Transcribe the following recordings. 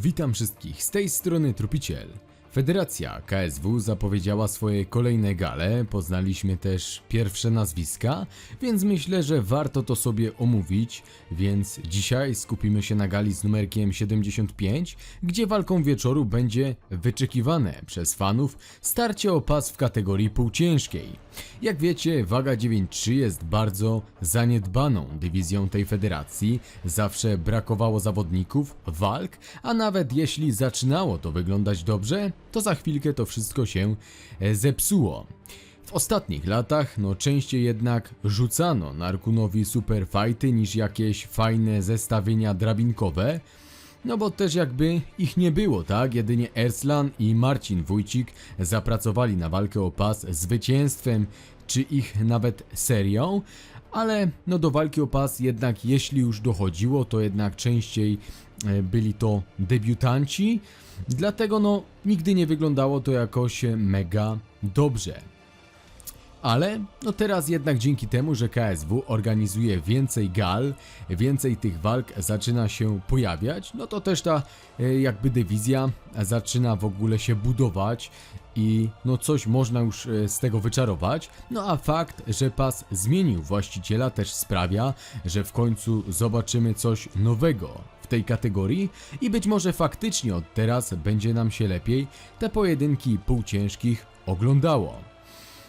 Witam wszystkich, z tej strony Trupiciel. Federacja KSW zapowiedziała swoje kolejne gale, poznaliśmy też pierwsze nazwiska, więc myślę, że warto to sobie omówić, więc dzisiaj skupimy się na gali z numerkiem 75, gdzie walką wieczoru będzie wyczekiwane przez fanów starcie o pas w kategorii półciężkiej. Jak wiecie, waga 9.3 jest bardzo zaniedbaną dywizją tej federacji, zawsze brakowało zawodników, walk, a nawet jeśli zaczynało to wyglądać dobrze, to za chwilkę to wszystko się e, zepsuło. W ostatnich latach, no częściej jednak rzucano Narkunowi superfighty niż jakieś fajne zestawienia drabinkowe, no bo też jakby ich nie było, tak? Jedynie Erslan i Marcin Wójcik zapracowali na walkę o pas zwycięstwem, czy ich nawet serią, ale no do walki o pas jednak jeśli już dochodziło, to jednak częściej e, byli to debiutanci, dlatego no nigdy nie wyglądało to jakoś mega dobrze. Ale no teraz jednak dzięki temu, że KSW organizuje więcej gal, więcej tych walk zaczyna się pojawiać, no to też ta e, jakby dywizja zaczyna w ogóle się budować i no coś można już e, z tego wyczarować. No a fakt, że pas zmienił właściciela też sprawia, że w końcu zobaczymy coś nowego w tej kategorii i być może faktycznie od teraz będzie nam się lepiej te pojedynki półciężkich oglądało.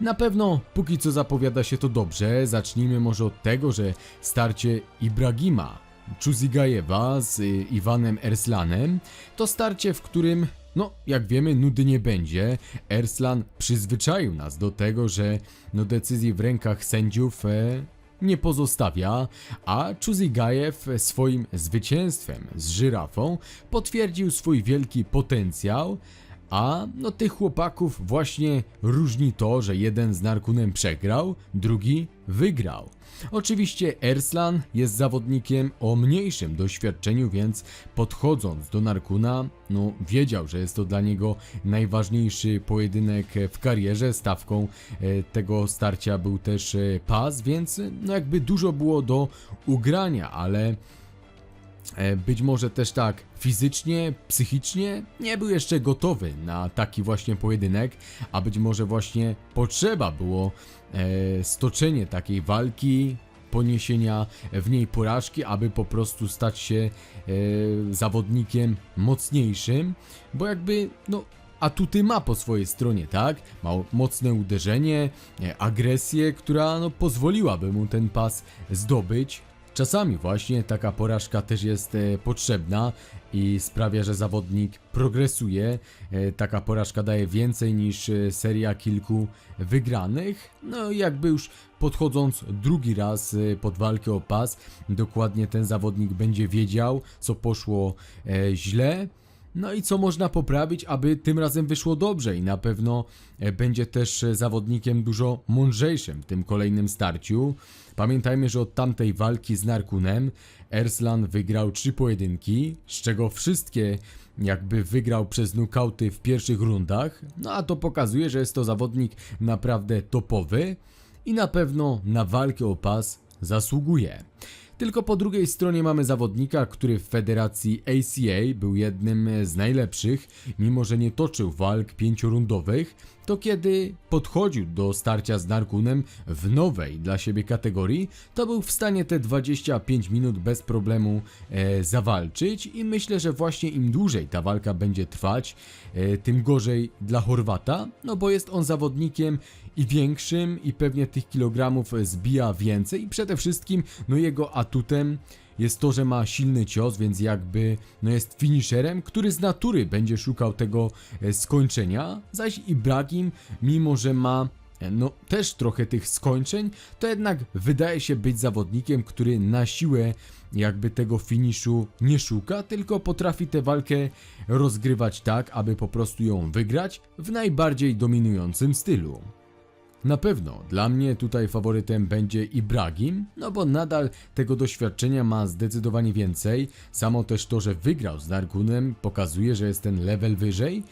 Na pewno póki co zapowiada się to dobrze. Zacznijmy może od tego, że starcie Ibrahima Chuzigajewa z y, Iwanem Erslanem to starcie, w którym no, jak wiemy, nudy nie będzie. Erslan przyzwyczaił nas do tego, że no decyzji w rękach sędziów e, nie pozostawia, a Chuzigajew swoim zwycięstwem z żyrafą potwierdził swój wielki potencjał, a no tych chłopaków właśnie różni to, że jeden z Narkunem przegrał, drugi wygrał. Oczywiście Erslan jest zawodnikiem o mniejszym doświadczeniu, więc podchodząc do Narkuna, no wiedział, że jest to dla niego najważniejszy pojedynek w karierze. Stawką e, tego starcia był też e, pas, więc no jakby dużo było do ugrania, ale Być może też tak fizycznie, psychicznie nie był jeszcze gotowy na taki właśnie pojedynek, a być może właśnie potrzeba było e, stoczenie takiej walki, poniesienia w niej porażki, aby po prostu stać się e, zawodnikiem mocniejszym, bo jakby no atuty ma po swojej stronie, tak? Ma mocne uderzenie, e, agresję, która no, pozwoliłaby mu ten pas zdobyć. Czasami właśnie taka porażka też jest e, potrzebna i sprawia, że zawodnik progresuje. E, taka porażka daje więcej niż e, seria kilku wygranych. No jakby już podchodząc drugi raz pod walkę o pas, dokładnie ten zawodnik będzie wiedział, co poszło źle. No i co można poprawić, aby tym razem wyszło dobrze i na pewno e, będzie też e, zawodnikiem dużo mądrzejszym w tym kolejnym starciu. Pamiętajmy, że od tamtej walki z Narkunem Erslan wygrał trzy pojedynki, z czego wszystkie jakby wygrał przez nokauty w pierwszych rundach. No a to pokazuje, że jest to zawodnik naprawdę topowy i na pewno na walkę o pas zasługuje. Tylko po drugiej stronie mamy zawodnika, który w federacji ACA był jednym z najlepszych, mimo że nie toczył walk pięciorundowych, to kiedy podchodził do starcia z Narkunem w nowej dla siebie kategorii, to był w stanie te 25 minut bez problemu e, zawalczyć i myślę, że właśnie im dłużej ta walka będzie trwać, e, tym gorzej dla Chorwata, no bo jest on zawodnikiem i większym i pewnie tych kilogramów zbija więcej i przede wszystkim no jego atutem jest to, że ma silny cios, więc jakby no jest finisherem, który z natury będzie szukał tego e, skończenia, zaś Ibrahim, mimo że ma e, no też trochę tych skończeń, to jednak wydaje się być zawodnikiem, który na siłę jakby tego finiszu nie szuka, tylko potrafi tę walkę rozgrywać tak, aby po prostu ją wygrać w najbardziej dominującym stylu. Na pewno dla mnie tutaj faworytem będzie Ibrahim, no bo nadal tego doświadczenia ma zdecydowanie więcej. Samo też to, że wygrał z Narkunem pokazuje, że jest ten level wyżej,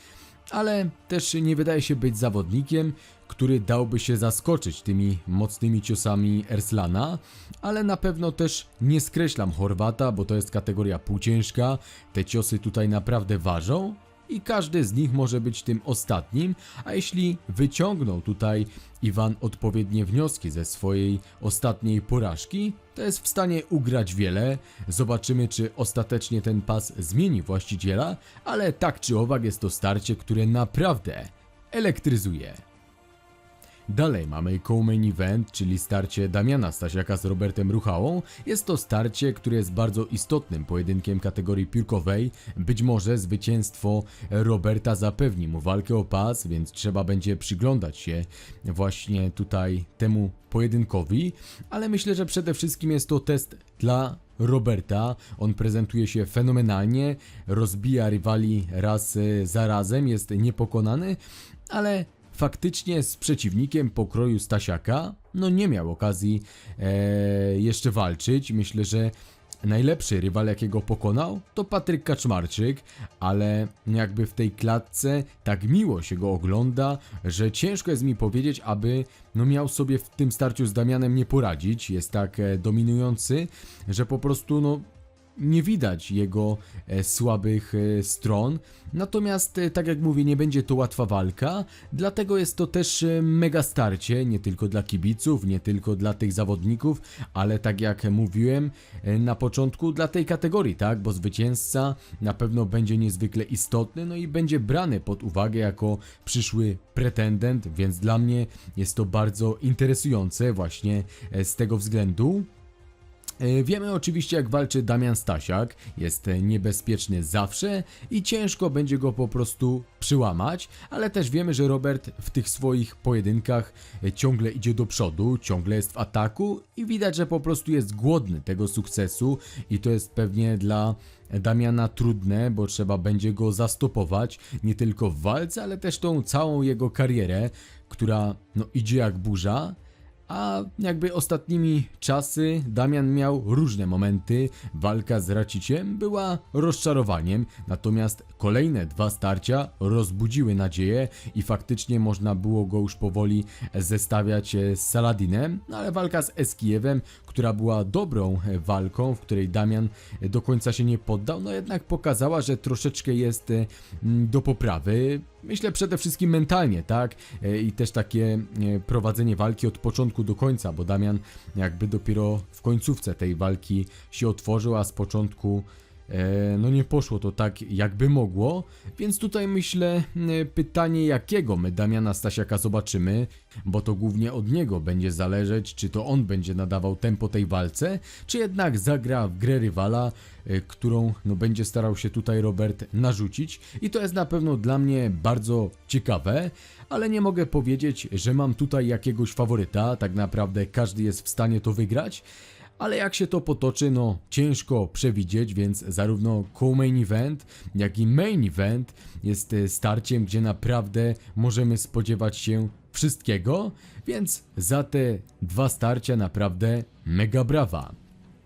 ale też nie wydaje się być zawodnikiem, który dałby się zaskoczyć tymi mocnymi ciosami Erslana, ale na pewno też nie skreślam Chorwata, bo to jest kategoria półciężka, te ciosy tutaj naprawdę ważą i każdy z nich może być tym ostatnim, a jeśli wyciągnął tutaj Iwan odpowiednie wnioski ze swojej ostatniej porażki, to jest w stanie ugrać wiele. Zobaczymy, czy ostatecznie ten pas zmieni właściciela, ale tak czy owak jest to starcie, które naprawdę elektryzuje. Dalej mamy co-main event, czyli starcie Damiana Stasiaka z Robertem Ruchałą. Jest to starcie, które jest bardzo istotnym pojedynkiem kategorii piórkowej. Być może zwycięstwo Roberta zapewni mu walkę o pas, więc trzeba będzie przyglądać się właśnie tutaj temu pojedynkowi, ale myślę, że przede wszystkim jest to test dla Roberta. On prezentuje się fenomenalnie, rozbija rywali raz za razem, jest niepokonany, ale faktycznie z przeciwnikiem pokroju Stasiaka, no nie miał okazji e, jeszcze walczyć. Myślę, że najlepszy rywal jakiego pokonał to Patryk Kaczmarczyk, ale jakby w tej klatce tak miło się go ogląda, że ciężko jest mi powiedzieć, aby no miał sobie w tym starciu z Damianem nie poradzić. Jest tak e, dominujący, że po prostu no nie widać jego e, słabych e, stron. Natomiast, e, tak jak mówię, nie będzie to łatwa walka, dlatego jest to też mega starcie, nie tylko dla kibiców, nie tylko dla tych zawodników, ale tak jak mówiłem na początku, dla tej kategorii, tak? Bo zwycięzca na pewno będzie niezwykle istotny, no i będzie brany pod uwagę jako przyszły pretendent, więc dla mnie jest to bardzo interesujące właśnie z tego względu. E, Wiemy oczywiście jak walczy Damian Stasiak, jest niebezpieczny zawsze i ciężko będzie go po prostu przyłamać, ale też wiemy, że Robert w tych swoich pojedynkach e, ciągle idzie do przodu, ciągle jest w ataku i widać, że po prostu jest głodny tego sukcesu i to jest pewnie dla Damiana trudne, bo trzeba będzie go zastopować nie tylko w walce, ale też tą całą jego karierę, która no idzie jak burza. A jakby ostatnimi czasy Damian miał różne momenty. Walka z Raciciem była rozczarowaniem, natomiast kolejne dwa starcia rozbudziły nadzieję i faktycznie można było go już powoli zestawiać e, z Saladinem, no ale walka z Eskijewem, która była dobrą walką, w której Damian do końca się nie poddał, no jednak pokazała, że troszeczkę jest e, do poprawy. Myślę przede wszystkim mentalnie, tak? E, I też takie prowadzenie walki od początku do końca, bo Damian jakby dopiero w końcówce tej walki się otworzył, a z początku no nie poszło to tak jakby mogło, więc tutaj myślę e, pytanie jakiego my Damiana Stasiaka zobaczymy, bo to głównie od niego będzie zależeć, czy to on będzie nadawał tempo tej walce, czy jednak zagra w grę rywala, e, którą no, będzie starał się tutaj Robert narzucić. I to jest na pewno dla mnie bardzo ciekawe, ale nie mogę powiedzieć, że mam tutaj jakiegoś faworyta, tak naprawdę każdy jest w stanie to wygrać, ale jak się to potoczy, no ciężko przewidzieć, więc zarówno co-main event, jak i main event jest e, starciem, gdzie naprawdę możemy spodziewać się wszystkiego, więc za te dwa starcia naprawdę mega brawa.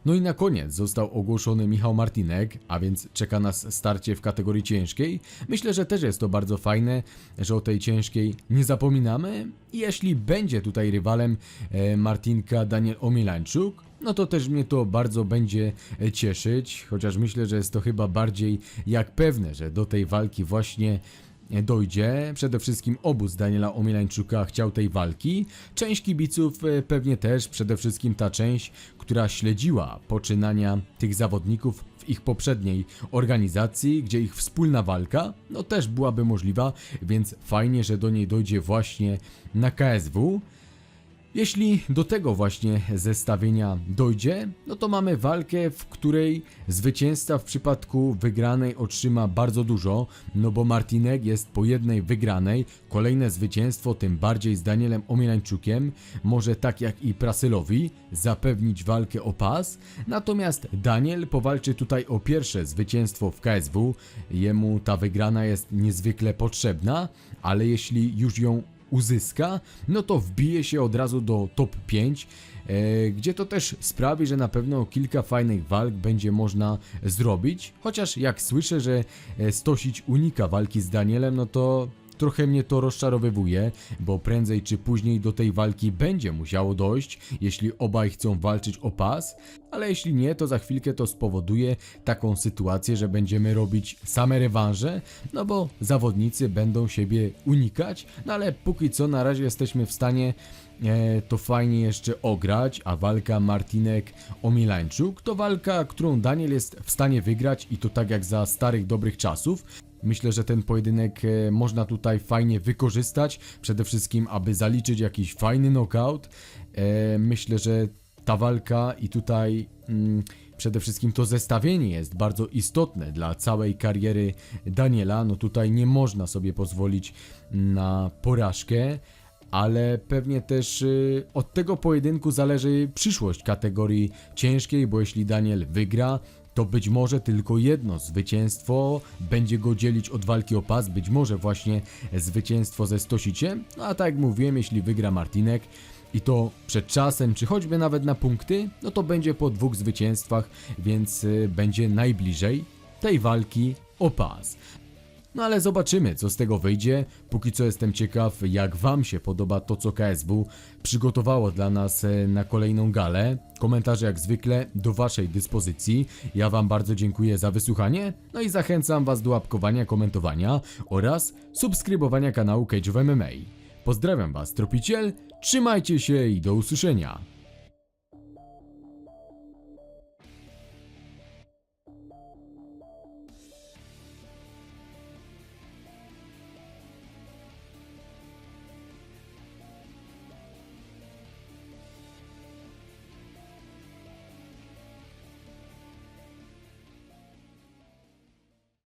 No i na koniec został ogłoszony Michał Martinek, a więc czeka nas starcie w kategorii ciężkiej. Myślę, że też jest to bardzo fajne, że o tej ciężkiej nie zapominamy. Jeśli będzie tutaj rywalem e, Martinka Daniel Omilańczuk, no to też mnie to bardzo będzie e, cieszyć, chociaż myślę, że jest to chyba bardziej jak pewne, że do tej walki właśnie e, dojdzie. Przede wszystkim obóz Daniela Omielańczuka chciał tej walki. Część kibiców e, pewnie też, przede wszystkim ta część, która śledziła poczynania tych zawodników w ich poprzedniej organizacji, gdzie ich wspólna walka, no też byłaby możliwa, więc fajnie, że do niej dojdzie właśnie na KSW. Jeśli do tego właśnie zestawienia dojdzie, no to mamy walkę, w której zwycięzca w przypadku wygranej otrzyma bardzo dużo, no bo Martinek jest po jednej wygranej, kolejne zwycięstwo, tym bardziej z Danielem Omielańczukiem, może tak jak i Prasylowi zapewnić walkę o pas, natomiast Daniel powalczy tutaj o pierwsze zwycięstwo w KSW, jemu ta wygrana jest niezwykle potrzebna, ale jeśli już ją uzyska, no to wbije się od razu do top 5, e, gdzie to też sprawi, że na pewno kilka fajnych walk będzie można zrobić. Chociaż jak słyszę, że e, Stosić unika walki z Danielem, no to trochę mnie to rozczarowywuje, bo prędzej czy później do tej walki będzie musiało dojść, jeśli obaj chcą walczyć o pas, ale jeśli nie, to za chwilkę to spowoduje taką sytuację, że będziemy robić same rewanże, no bo zawodnicy będą siebie unikać, no ale póki co na razie jesteśmy w stanie e, to fajnie jeszcze ograć, a walka Martinek Omilańczuk to walka, którą Daniel jest w stanie wygrać i to tak jak za starych dobrych czasów. Myślę, że ten pojedynek e, można tutaj fajnie wykorzystać, przede wszystkim aby zaliczyć jakiś fajny knockout. E, myślę, że ta walka i tutaj mm, przede wszystkim to zestawienie jest bardzo istotne dla całej kariery Daniela. No tutaj nie można sobie pozwolić na porażkę, ale pewnie też y, od tego pojedynku zależy przyszłość kategorii ciężkiej, bo jeśli Daniel wygra, to być może tylko jedno zwycięstwo. Będzie go dzielić od walki o pas, być może właśnie zwycięstwo ze Stosiciem, no a tak jak mówiłem, jeśli wygra Martinek i to przed czasem, czy choćby nawet na punkty, no to będzie po dwóch zwycięstwach, więc y, będzie najbliżej tej walki o pas. No ale zobaczymy, co z tego wyjdzie. Póki co jestem ciekaw, jak Wam się podoba to, co KSW przygotowało dla nas e, na kolejną galę. Komentarze jak zwykle do Waszej dyspozycji. Ja Wam bardzo dziękuję za wysłuchanie, no i zachęcam Was do łapkowania, komentowania oraz subskrybowania kanału Cage of MMA. Pozdrawiam Was, Tropiciel, trzymajcie się i do usłyszenia.